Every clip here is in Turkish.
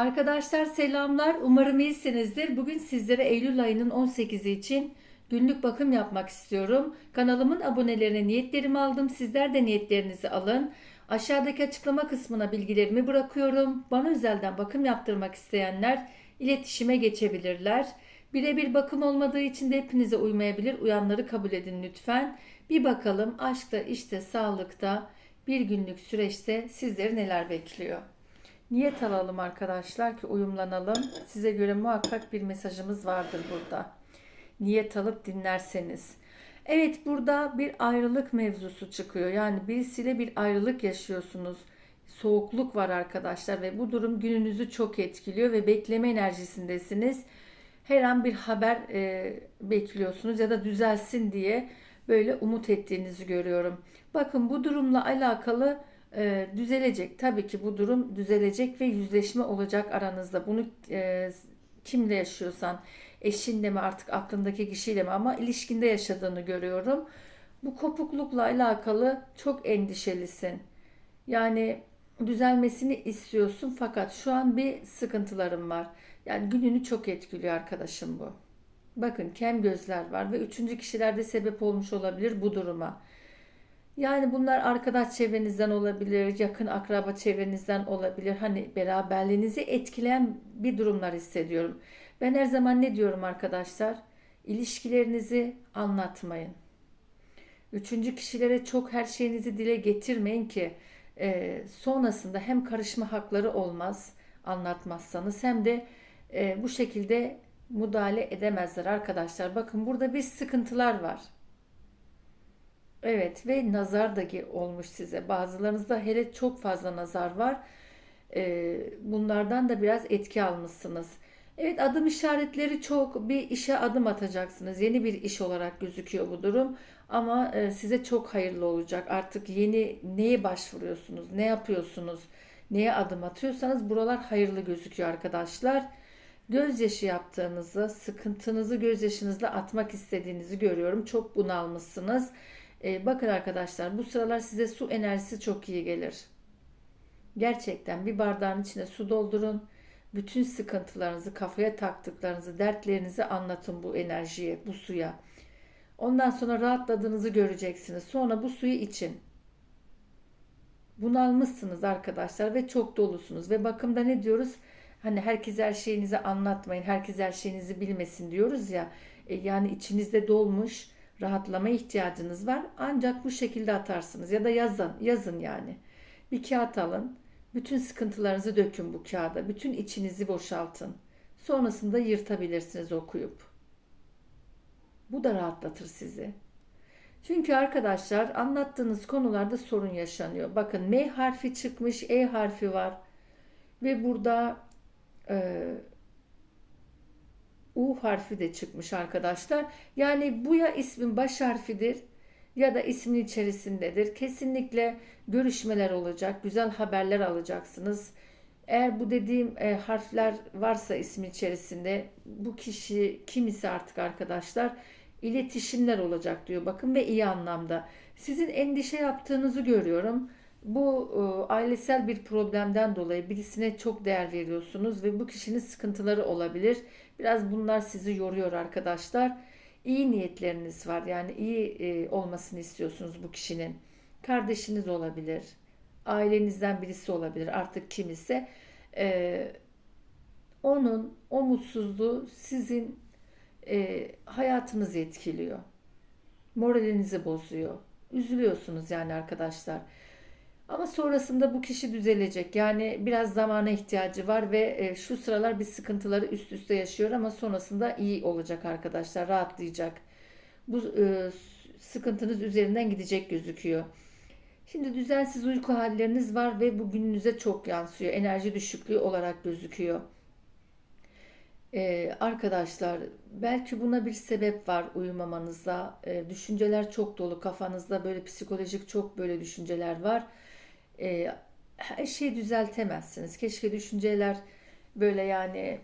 Arkadaşlar selamlar. Umarım iyisinizdir. Bugün sizlere Eylül ayının 18'i için günlük bakım yapmak istiyorum. Kanalımın abonelerine niyetlerimi aldım. Sizler de niyetlerinizi alın. Aşağıdaki açıklama kısmına bilgilerimi bırakıyorum. Bana özelden bakım yaptırmak isteyenler iletişime geçebilirler. Birebir bakım olmadığı için de hepinize uymayabilir. Uyanları kabul edin lütfen. Bir bakalım aşkta, işte, sağlıkta bir günlük süreçte sizleri neler bekliyor. Niyet alalım arkadaşlar ki uyumlanalım. Size göre muhakkak bir mesajımız vardır burada. Niyet alıp dinlerseniz. Evet burada bir ayrılık mevzusu çıkıyor. Yani birisiyle bir ayrılık yaşıyorsunuz. Soğukluk var arkadaşlar ve bu durum gününüzü çok etkiliyor ve bekleme enerjisindesiniz. Her an bir haber e, bekliyorsunuz ya da düzelsin diye böyle umut ettiğinizi görüyorum. Bakın bu durumla alakalı e, düzelecek. Tabii ki bu durum düzelecek ve yüzleşme olacak aranızda. Bunu e, kimle yaşıyorsan, eşinle mi artık aklındaki kişiyle mi ama ilişkinde yaşadığını görüyorum. Bu kopuklukla alakalı çok endişelisin. Yani düzelmesini istiyorsun fakat şu an bir sıkıntılarım var. Yani gününü çok etkiliyor arkadaşım bu. Bakın kem gözler var ve üçüncü kişilerde sebep olmuş olabilir bu duruma. Yani bunlar arkadaş çevrenizden olabilir, yakın akraba çevrenizden olabilir. Hani beraberliğinizi etkileyen bir durumlar hissediyorum. Ben her zaman ne diyorum arkadaşlar? İlişkilerinizi anlatmayın. Üçüncü kişilere çok her şeyinizi dile getirmeyin ki e, sonrasında hem karışma hakları olmaz anlatmazsanız hem de e, bu şekilde müdahale edemezler arkadaşlar. Bakın burada bir sıkıntılar var. Evet ve nazar da olmuş size. Bazılarınızda hele çok fazla nazar var. Ee, bunlardan da biraz etki almışsınız. Evet adım işaretleri çok. Bir işe adım atacaksınız. Yeni bir iş olarak gözüküyor bu durum. Ama e, size çok hayırlı olacak. Artık yeni neye başvuruyorsunuz? Ne yapıyorsunuz? Neye adım atıyorsanız buralar hayırlı gözüküyor arkadaşlar. Gözyaşı yaptığınızı, sıkıntınızı gözyaşınızla atmak istediğinizi görüyorum. Çok bunalmışsınız. Ee, bakın arkadaşlar bu sıralar size su enerjisi çok iyi gelir. Gerçekten bir bardağın içine su doldurun. Bütün sıkıntılarınızı, kafaya taktıklarınızı, dertlerinizi anlatın bu enerjiye, bu suya. Ondan sonra rahatladığınızı göreceksiniz. Sonra bu suyu için. Bunalmışsınız arkadaşlar ve çok dolusunuz. Ve bakımda ne diyoruz? Hani herkes her şeyinizi anlatmayın, herkes her şeyinizi bilmesin diyoruz ya. E, yani içinizde dolmuş, rahatlama ihtiyacınız var. Ancak bu şekilde atarsınız ya da yazın, yazın yani. Bir kağıt alın. Bütün sıkıntılarınızı dökün bu kağıda. Bütün içinizi boşaltın. Sonrasında yırtabilirsiniz okuyup. Bu da rahatlatır sizi. Çünkü arkadaşlar anlattığınız konularda sorun yaşanıyor. Bakın M harfi çıkmış, E harfi var. Ve burada e, U harfi de çıkmış arkadaşlar. Yani bu ya ismin baş harfidir ya da ismin içerisindedir. Kesinlikle görüşmeler olacak, güzel haberler alacaksınız. Eğer bu dediğim e, harfler varsa ismin içerisinde bu kişi kim ise artık arkadaşlar iletişimler olacak diyor bakın ve iyi anlamda. Sizin endişe yaptığınızı görüyorum. Bu e, ailesel bir problemden dolayı birisine çok değer veriyorsunuz ve bu kişinin sıkıntıları olabilir. Biraz bunlar sizi yoruyor arkadaşlar. İyi niyetleriniz var. Yani iyi e, olmasını istiyorsunuz bu kişinin. Kardeşiniz olabilir. Ailenizden birisi olabilir. Artık kim ise. E, onun o mutsuzluğu sizin e, hayatınızı etkiliyor. Moralinizi bozuyor. Üzülüyorsunuz yani arkadaşlar. Ama sonrasında bu kişi düzelecek. Yani biraz zamana ihtiyacı var ve e, şu sıralar bir sıkıntıları üst üste yaşıyor ama sonrasında iyi olacak arkadaşlar. Rahatlayacak. Bu e, sıkıntınız üzerinden gidecek gözüküyor. Şimdi düzensiz uyku halleriniz var ve bu gününüze çok yansıyor. Enerji düşüklüğü olarak gözüküyor. Ee, arkadaşlar belki buna bir sebep var uyumamanızda. Ee, düşünceler çok dolu kafanızda böyle psikolojik çok böyle düşünceler var e, her şeyi düzeltemezsiniz. Keşke düşünceler böyle yani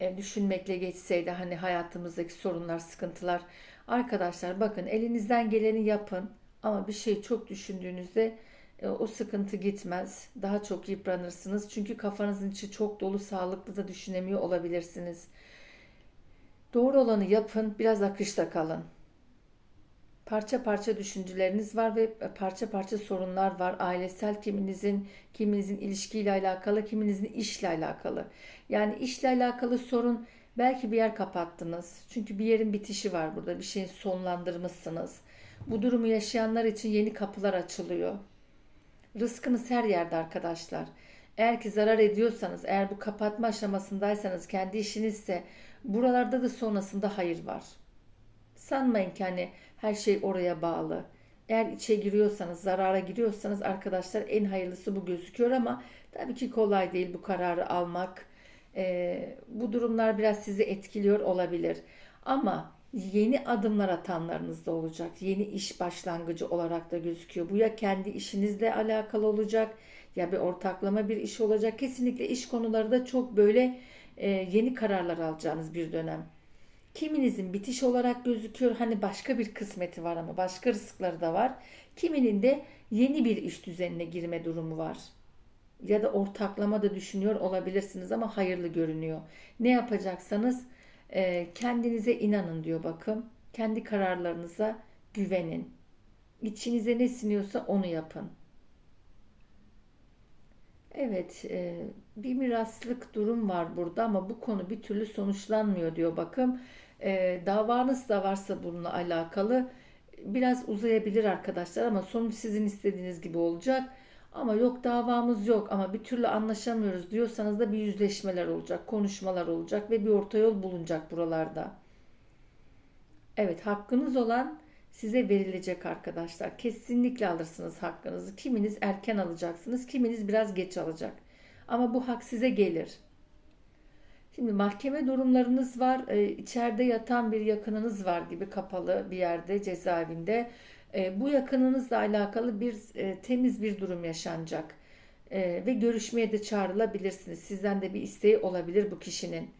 e, düşünmekle geçseydi hani hayatımızdaki sorunlar, sıkıntılar. Arkadaşlar bakın elinizden geleni yapın ama bir şey çok düşündüğünüzde e, o sıkıntı gitmez. Daha çok yıpranırsınız. Çünkü kafanızın içi çok dolu, sağlıklı da düşünemiyor olabilirsiniz. Doğru olanı yapın, biraz akışta kalın. Parça parça düşünceleriniz var ve parça parça sorunlar var. Ailesel kiminizin, kiminizin ilişkiyle alakalı, kiminizin işle alakalı. Yani işle alakalı sorun belki bir yer kapattınız. Çünkü bir yerin bitişi var burada. Bir şeyin sonlandırmışsınız. Bu durumu yaşayanlar için yeni kapılar açılıyor. Rızkınız her yerde arkadaşlar. Eğer ki zarar ediyorsanız, eğer bu kapatma aşamasındaysanız, kendi işinizse buralarda da sonrasında hayır var. Sanmayın ki hani her şey oraya bağlı. Eğer içe giriyorsanız, zarara giriyorsanız arkadaşlar en hayırlısı bu gözüküyor ama tabii ki kolay değil bu kararı almak. Ee, bu durumlar biraz sizi etkiliyor olabilir. Ama yeni adımlar atanlarınız da olacak. Yeni iş başlangıcı olarak da gözüküyor. Bu ya kendi işinizle alakalı olacak ya bir ortaklama bir iş olacak. Kesinlikle iş konuları da çok böyle e, yeni kararlar alacağınız bir dönem. Kiminizin bitiş olarak gözüküyor. Hani başka bir kısmeti var ama başka rızıkları da var. Kiminin de yeni bir iş düzenine girme durumu var. Ya da ortaklama da düşünüyor olabilirsiniz ama hayırlı görünüyor. Ne yapacaksanız e, kendinize inanın diyor bakın. Kendi kararlarınıza güvenin. İçinize ne siniyorsa onu yapın. Evet, e, bir miraslık durum var burada ama bu konu bir türlü sonuçlanmıyor diyor bakım. E, davanız da varsa bununla alakalı biraz uzayabilir arkadaşlar ama sonuç sizin istediğiniz gibi olacak. Ama yok davamız yok ama bir türlü anlaşamıyoruz diyorsanız da bir yüzleşmeler olacak, konuşmalar olacak ve bir orta yol bulunacak buralarda. Evet, hakkınız olan size verilecek arkadaşlar. Kesinlikle alırsınız hakkınızı. Kiminiz erken alacaksınız, kiminiz biraz geç alacak. Ama bu hak size gelir. Şimdi mahkeme durumlarınız var. Ee, içeride yatan bir yakınınız var gibi kapalı bir yerde cezaevinde. Ee, bu yakınınızla alakalı bir e, temiz bir durum yaşanacak. Ee, ve görüşmeye de çağrılabilirsiniz. Sizden de bir isteği olabilir bu kişinin.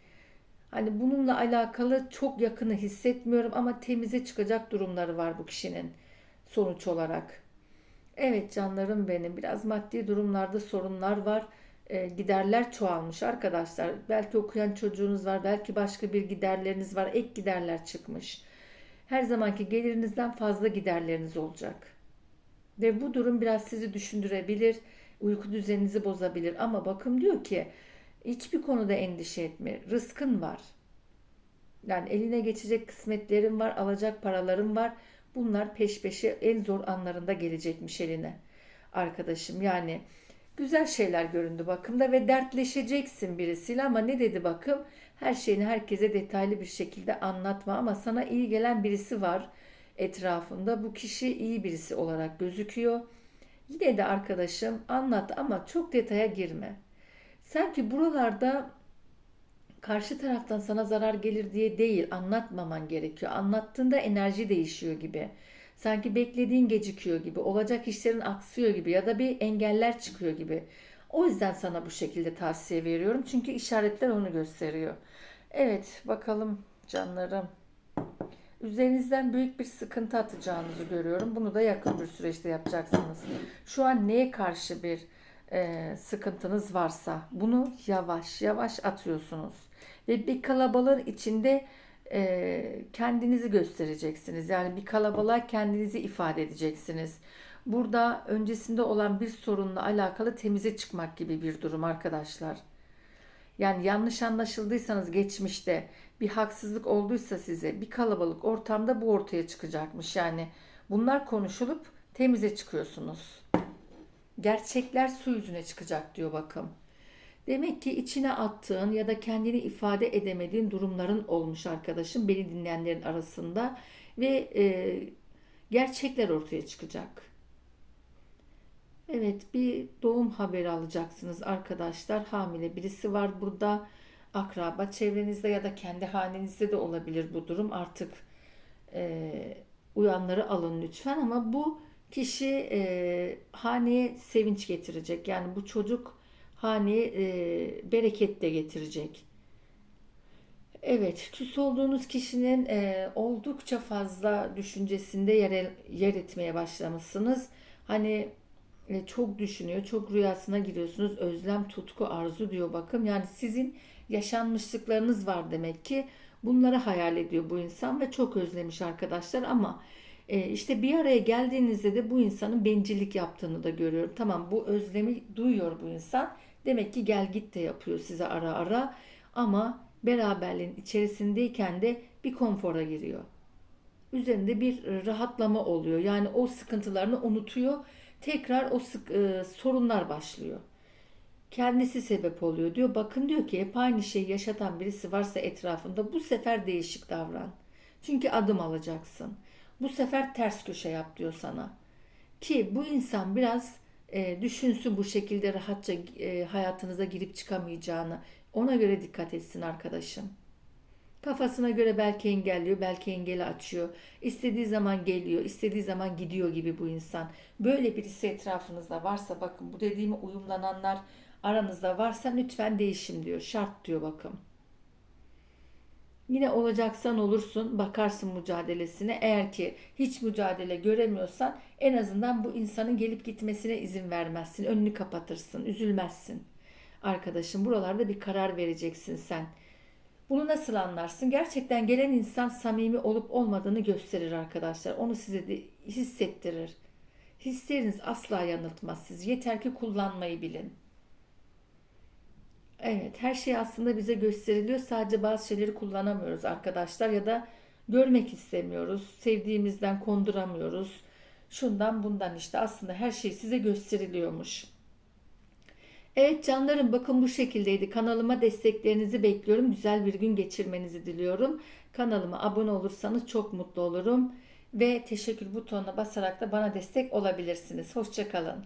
Hani bununla alakalı çok yakını hissetmiyorum ama temize çıkacak durumları var bu kişinin sonuç olarak. Evet canlarım benim biraz maddi durumlarda sorunlar var. E, giderler çoğalmış arkadaşlar. Belki okuyan çocuğunuz var, belki başka bir giderleriniz var. Ek giderler çıkmış. Her zamanki gelirinizden fazla giderleriniz olacak. Ve bu durum biraz sizi düşündürebilir, uyku düzeninizi bozabilir. Ama bakım diyor ki hiçbir konuda endişe etme. Rızkın var. Yani eline geçecek kısmetlerin var, alacak paraların var. Bunlar peş peşe en zor anlarında gelecekmiş eline. Arkadaşım yani güzel şeyler göründü bakımda ve dertleşeceksin birisiyle ama ne dedi bakım? Her şeyini herkese detaylı bir şekilde anlatma ama sana iyi gelen birisi var etrafında. Bu kişi iyi birisi olarak gözüküyor. Yine de arkadaşım anlat ama çok detaya girme. Sanki buralarda karşı taraftan sana zarar gelir diye değil anlatmaman gerekiyor. Anlattığında enerji değişiyor gibi. Sanki beklediğin gecikiyor gibi, olacak işlerin aksıyor gibi ya da bir engeller çıkıyor gibi. O yüzden sana bu şekilde tavsiye veriyorum. Çünkü işaretler onu gösteriyor. Evet, bakalım canlarım. Üzerinizden büyük bir sıkıntı atacağınızı görüyorum. Bunu da yakın bir süreçte yapacaksınız. Şu an neye karşı bir e, sıkıntınız varsa bunu yavaş yavaş atıyorsunuz. Ve bir kalabalığın içinde e, kendinizi göstereceksiniz. Yani bir kalabalığa kendinizi ifade edeceksiniz. Burada öncesinde olan bir sorunla alakalı temize çıkmak gibi bir durum arkadaşlar. Yani yanlış anlaşıldıysanız geçmişte bir haksızlık olduysa size bir kalabalık ortamda bu ortaya çıkacakmış. Yani bunlar konuşulup temize çıkıyorsunuz. Gerçekler su yüzüne çıkacak diyor bakım. Demek ki içine attığın ya da kendini ifade edemediğin durumların olmuş arkadaşım beni dinleyenlerin arasında ve e, gerçekler ortaya çıkacak. Evet bir doğum haberi alacaksınız arkadaşlar. Hamile birisi var burada. Akraba çevrenizde ya da kendi hanenizde de olabilir bu durum. Artık e, uyanları alın lütfen ama bu kişi e, haneye sevinç getirecek. Yani bu çocuk haneye e, bereket de getirecek. Evet, küs olduğunuz kişinin e, oldukça fazla düşüncesinde yer, yer etmeye başlamışsınız. Hani e, çok düşünüyor, çok rüyasına giriyorsunuz. Özlem, tutku, arzu diyor bakım. Yani sizin yaşanmışlıklarınız var demek ki. Bunları hayal ediyor bu insan ve çok özlemiş arkadaşlar ama e, işte bir araya geldiğinizde de bu insanın bencillik yaptığını da görüyorum. Tamam bu özlemi duyuyor bu insan. Demek ki gel git de yapıyor size ara ara ama beraberliğin içerisindeyken de bir konfora giriyor. Üzerinde bir e, rahatlama oluyor. Yani o sıkıntılarını unutuyor. Tekrar o sık, e, sorunlar başlıyor. Kendisi sebep oluyor diyor. Bakın diyor ki hep aynı şeyi yaşatan birisi varsa etrafında bu sefer değişik davran. Çünkü adım alacaksın. Bu sefer ters köşe yap diyor sana. Ki bu insan biraz e, düşünsün bu şekilde rahatça e, hayatınıza girip çıkamayacağını. Ona göre dikkat etsin arkadaşım. Kafasına göre belki engelliyor, belki engeli açıyor. İstediği zaman geliyor, istediği zaman gidiyor gibi bu insan. Böyle birisi etrafınızda varsa bakın bu dediğime uyumlananlar aranızda varsa lütfen değişim diyor. Şart diyor bakın. Yine olacaksan olursun, bakarsın mücadelesine. Eğer ki hiç mücadele göremiyorsan en azından bu insanın gelip gitmesine izin vermezsin. Önünü kapatırsın, üzülmezsin. Arkadaşım buralarda bir karar vereceksin sen. Bunu nasıl anlarsın? Gerçekten gelen insan samimi olup olmadığını gösterir arkadaşlar. Onu size de hissettirir. Hisleriniz asla yanıltmaz siz. Yeter ki kullanmayı bilin. Evet, her şey aslında bize gösteriliyor. Sadece bazı şeyleri kullanamıyoruz arkadaşlar ya da görmek istemiyoruz. Sevdiğimizden konduramıyoruz. Şundan bundan işte aslında her şey size gösteriliyormuş. Evet canlarım bakın bu şekildeydi. Kanalıma desteklerinizi bekliyorum. Güzel bir gün geçirmenizi diliyorum. Kanalıma abone olursanız çok mutlu olurum. Ve teşekkür butonuna basarak da bana destek olabilirsiniz. Hoşçakalın.